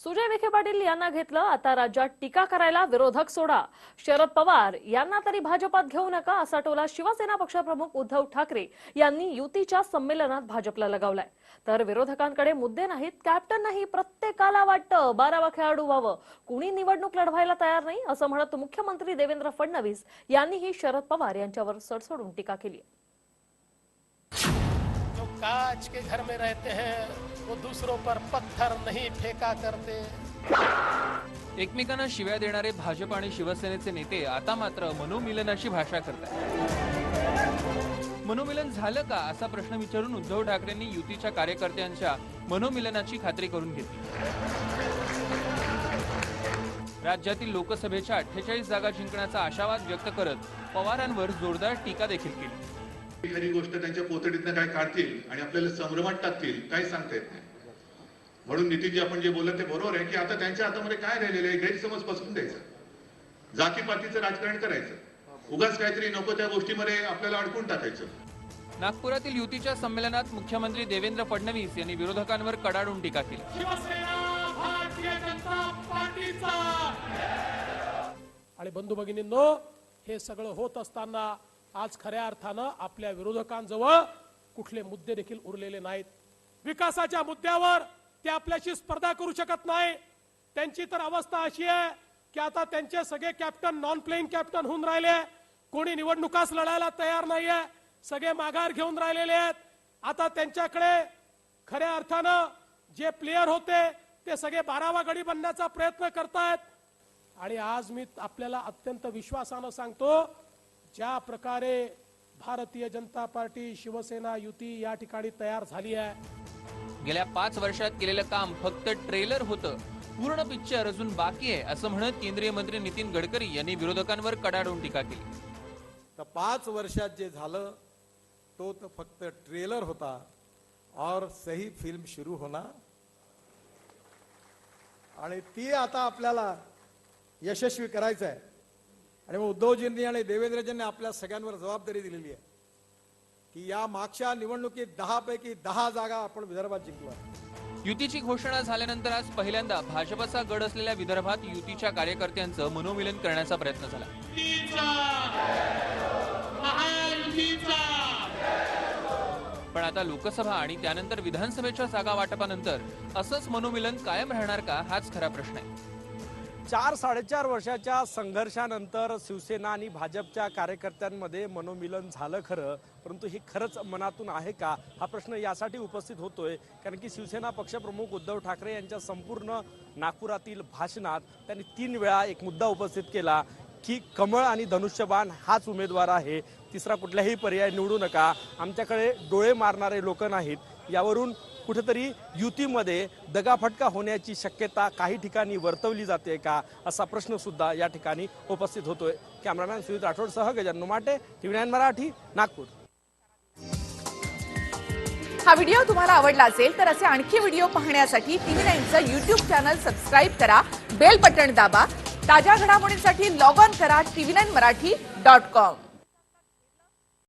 सुजय विखे पाटील यांना घेतलं. आता राज्यात टीका करायला विरोधक सोडा. शरद पवार यांना तरी भाजपात घेऊ नका असा टोला शिवसेना पक्षप्रमुख उद्धव ठाकरे यांनी युतीच्या संमेलनात भाजपला लगावलाय. तर विरोधकांकडे मुद्दे नाहीत. कॅप्टन नाही प्रत्येकाला वाटतं बारावा खेळाडू व्हावं. कुणी निवडणूक लढवायला तयार नाही असं म्हणत मुख्यमंत्री देवेंद्र फडणवीस यांनीही शरद पवार यांच्यावर सडसडून टीका केली आहे. कांच के घर में रहते हैं वो दूसरों पर पत्थर नहीं फेंका करते। एकमेकांना शिव्या देणारे भाजप आणि शिवसेनेचे नेते आता मात्र मनोमिलनाची भाषा करतात मनोमिलन झालं का असा प्रश्न विचारून उद्धव ठाकरेंनी युतीच्या कार्यकर्त्यांच्या मनोमिलनाची खात्री करून घेतली. राज्यातील लोकसभेच्या अठ्ठेचाळीस जागा जिंकण्याचा आशावाद व्यक्त करत पवारांवर जोरदार टीका देखील केली. एखादी गोष्ट त्यांच्या पोतडीतनं काय काढतील आणि आपल्याला संभ्रमात टाकतील काही सांगता येत नाही. म्हणून नितीनजी आपण जे बोलत ते बरोबर आहे की आता त्यांच्या हातामध्ये काय राहिलेलं आहे गैरसमज पसरून द्यायचं. जातीपातीचं राजकारण करायचं. उगाच काहीतरी नको त्या गोष्टीमध्ये आपल्याला अडकून टाकायचं. नागपुरातील युतीच्या संमेलनात मुख्यमंत्री देवेंद्र फडणवीस यांनी विरोधकांवर कडाडून टीका केली. शिवसेना भारतीय जनता पार्टीचा! आणि बंधू भगिनींनो हे सगळं होत असताना आज खऱ्या अर्थानं आपल्या विरोधकांजवळ कुठले मुद्दे देखील उरलेले नाहीत. विकासाच्या मुद्द्यावर ते आपल्याशी स्पर्धा करू शकत नाही. त्यांची तर अवस्था अशी आहे की आता त्यांचे सगळे कॅप्टन नॉन प्लेइंग कॅप्टन होऊन राहिले. कोणी निवडणुकाच लढायला तयार नाहीये. सगळे माघार घेऊन राहिलेले आहेत. आता त्यांच्याकडे खऱ्या अर्थानं जे प्लेयर होते ते सगळे बारावा गडी बनण्याचा प्रयत्न करतायत. आणि आज मी आपल्याला अत्यंत विश्वासानं सांगतो ज्या प्रकारे भारतीय जनता पार्टी शिवसेना युती या ठिकाणी तयार झाली आहे. गेल्या पाच वर्षात केलेलं काम फक्त ट्रेलर होतं. पूर्ण पिक्चर अजून बाकी आहे असं म्हणत केंद्रीय मंत्री नितीन गडकरी यांनी विरोधकांवर कडाडून टीका केली. तर पाच वर्षात जे झालं तो तर फक्त ट्रेलर होता. और सही फिल्म सुरू होणार. आणि ती आता आपल्याला यशस्वी करायचं आहे. आणि मग उद्धवजींनी आणि देवेंद्रजींनी आपल्या सगळ्यांवर जबाबदारी दिलेली आहे. की या मागच्या निवडणुकीत दहा पैकी दहा जागा आपण विदर्भात जिंकलो. युतीची घोषणा झाल्यानंतर आज पहिल्यांदा भाजपचा गड असलेल्या विदर्भात युतीच्या कार्यकर्त्यांचं मनोमिलन करण्याचा प्रयत्न झाला. पण आता लोकसभा आणि त्यानंतर विधानसभेच्या जागा वाटपानंतर असंच मनोमिलन कायम राहणार का हाच खरा प्रश्न आहे. चार साडेचार वर्षाच्या संघर्षानंतर शिवसेना आणि भाजपच्या कार्यकर्त्यांमध्ये मनोमिलन झालं खरं. परंतु हे खरंच मनातून आहे का? हा प्रश्न यासाठी उपस्थित होतोय कारण की शिवसेना पक्षप्रमुख उद्धव ठाकरे यांच्या संपूर्ण नागपुरातील भाषणात त्यांनी तीन वेळा एक मुद्दा उपस्थित केला की कमळ आणि धनुष्यबाण हाच उमेदवार आहे. तिसरा कुठलाही पर्याय निवडू नका. आमच्याकडे डोळे मारणारे लोक नाहीत. यावरून कुठेतरी युतीमध्ये दगाफटका होण्याची शक्यता काही ठिकाणी वर्तवली जाते का असा प्रश्न सुद्धा या ठिकाणी उपस्थित होतोय. कॅमेरामॅन राठोड राठोडसह गजानन माटे टीव्ही नाईन मराठी नागपूर. हा व्हिडिओ तुम्हाला आवडला असेल तर असे आणखी व्हिडिओ पाहण्यासाठी टीव्ही नाईनचं युट्यूब चॅनल सबस्क्राईब करा बेल बटन दाबा ताज्या घडामोडींसाठी लॉग ऑन करा TV nine Marathi dot com.